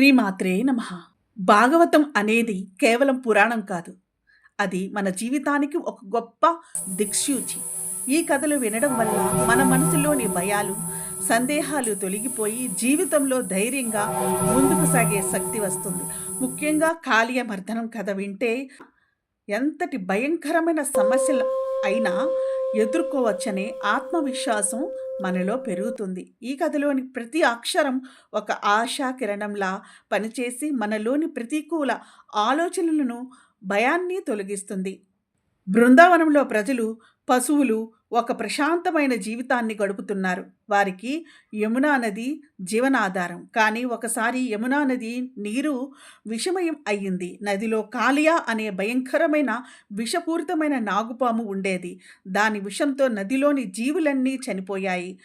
శ్రీమాత్రే నమ. భాగవతం అనేది కేవలం పురాణం కాదు. అది మన జీవితానికి ఒక గొప్ప దిక్సూచి. ఈ కథలు వినడం వల్ల మన మనసులోని భయాలు సందేహాలు తొలగిపోయి జీవితంలో ధైర్యంగా ముందుకు సాగే శక్తి వస్తుంది. ముఖ్యంగా కాళీయ మర్దనం కథ వింటే ఎంతటి భయంకరమైన సమస్యలు అయినా ఎదుర్కోవచ్చనే ఆత్మవిశ్వాసం మనలో పెరుగుతుంది. ఈ కథలోని ప్రతి అక్షరం ఒక ఆశా కిరణంలా పనిచేసి మనలోని ప్రతికూల ఆలోచనలను భయాన్ని తొలగిస్తుంది. బృందావనంలో ప్రజలు పశువులు ఒక ప్రశాంతమైన జీవితాన్ని గడుపుతున్నారు. వారికి యమునా నది జీవనాధారం. కానీ ఒకసారి యమునా నది నీరు విషమయం అయ్యింది. నదిలో కాలియా అనే భయంకరమైన విషపూరితమైన నాగుపాము ఉండేది. దాని విషంతో నదిలోని జీవులన్నీ చనిపోయాయి.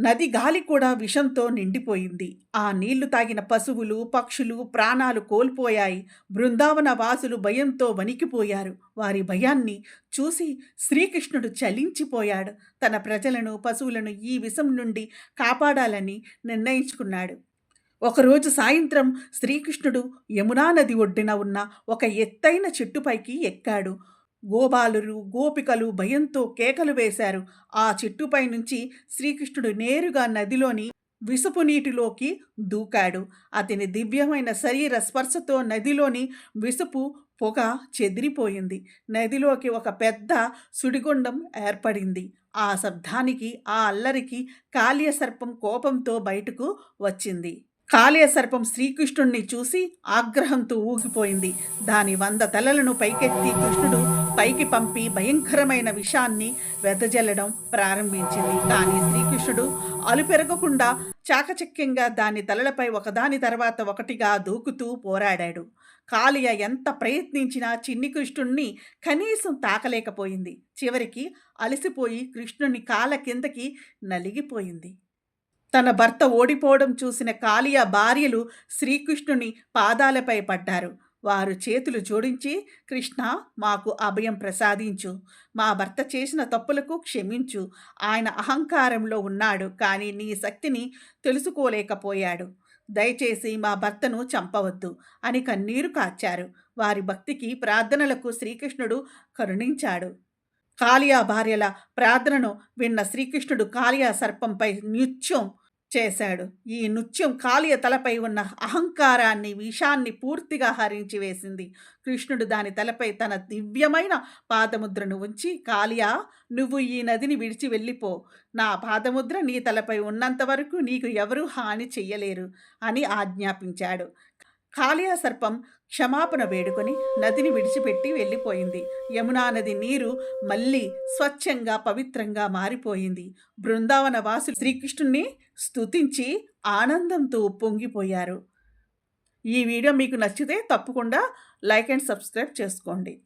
నది గాలి కూడా విషంతో నిండిపోయింది. ఆ నీళ్ళు తాగిన పశువులు పక్షులు ప్రాణాలు కోల్పోయాయి. బృందావన వాసులు భయంతో వణికిపోయారు. వారి భయాన్ని చూసి శ్రీకృష్ణుడు చలించిపోయాడు. తన ప్రజలను పశువులను ఈ విషం నుండి కాపాడాలని నిర్ణయించుకున్నాడు. ఒకరోజు సాయంత్రం శ్రీకృష్ణుడు యమునా నది ఒడ్డున ఉన్న ఒక ఎత్తైన చెట్టుపైకి ఎక్కాడు. గోబాలురు గోపికలు భయంతో కేకలు వేశారు. ఆ చెట్టుపై నుంచి శ్రీకృష్ణుడు నేరుగా నదిలోని విసుపు నీటిలోకి దూకాడు. అతని దివ్యమైన శరీర స్పర్శతో నదిలోని విసుపు పొగ చెదిరిపోయింది. నదిలోకి ఒక పెద్ద సుడిగుండం ఏర్పడింది. ఆ శబ్దానికి ఆ అల్లరికి కాళ్యసర్పం కోపంతో బయటకు వచ్చింది. కాళీయ సర్పం శ్రీకృష్ణుణ్ణి చూసి ఆగ్రహంతో ఊగిపోయింది. దాని వంద తలలను పైకెత్తి కృష్ణుడు పైకి పంపి భయంకరమైన విషాన్ని వెదజల్లడం ప్రారంభించింది. కానీ శ్రీకృష్ణుడు అలుపెరగకుండా చాకచక్యంగా దాని తలలపై ఒకదాని తర్వాత ఒకటిగా దూకుతూ పోరాడాడు. కాళియ ఎంత ప్రయత్నించినా చిన్ని కృష్ణుణ్ణి కనీసం తాకలేకపోయింది. చివరికి అలసిపోయి కృష్ణుని కాల కిందకి నలిగిపోయింది. తన భర్త ఓడిపోవడం చూసిన కాళియ భార్యలు శ్రీకృష్ణుని పాదాలపై పడ్డారు. వారు చేతులు జోడించి కృష్ణ మాకు అభయం ప్రసాదించు. మా భర్త చేసిన తప్పులకు క్షమించు. ఆయన అహంకారంలో ఉన్నాడు కానీ నీ శక్తిని తెలుసుకోలేకపోయాడు. దయచేసి మా భర్తను చంపవద్దు అని కన్నీరు కాచారు వారి భక్తికి ప్రార్థనలకు శ్రీకృష్ణుడు కరుణించాడు. కాళియా భార్యల ప్రార్థనను విన్న శ్రీకృష్ణుడు కాళియా సర్పంపై నృత్యం చేశాడు. ఈ నృత్యం కాళియ తలపై ఉన్న అహంకారాన్ని విషాన్ని పూర్తిగా హరించి వేసింది. కృష్ణుడు దాని తలపై తన దివ్యమైన పాదముద్రను ఉంచి కాళియా నువ్వు ఈ నదిని విడిచి వెళ్ళిపో. నా పాదముద్ర నీ తలపై ఉన్నంత వరకు నీకు ఎవరూ హాని చెయ్యలేరు అని ఆజ్ఞాపించాడు. కాళియా సర్పం క్షమాపణ వేడుకొని నదిని విడిచిపెట్టి వెళ్ళిపోయింది. యమునా నది నీరు మళ్ళీ స్వచ్ఛంగా పవిత్రంగా మారిపోయింది. బృందావన వాసులు శ్రీకృష్ణుణ్ణి స్తుతించి ఆనందంతో పొంగిపోయారు. ఈ వీడియో మీకు నచ్చితే తప్పకుండా లైక్ అండ్ సబ్స్క్రైబ్ చేసుకోండి.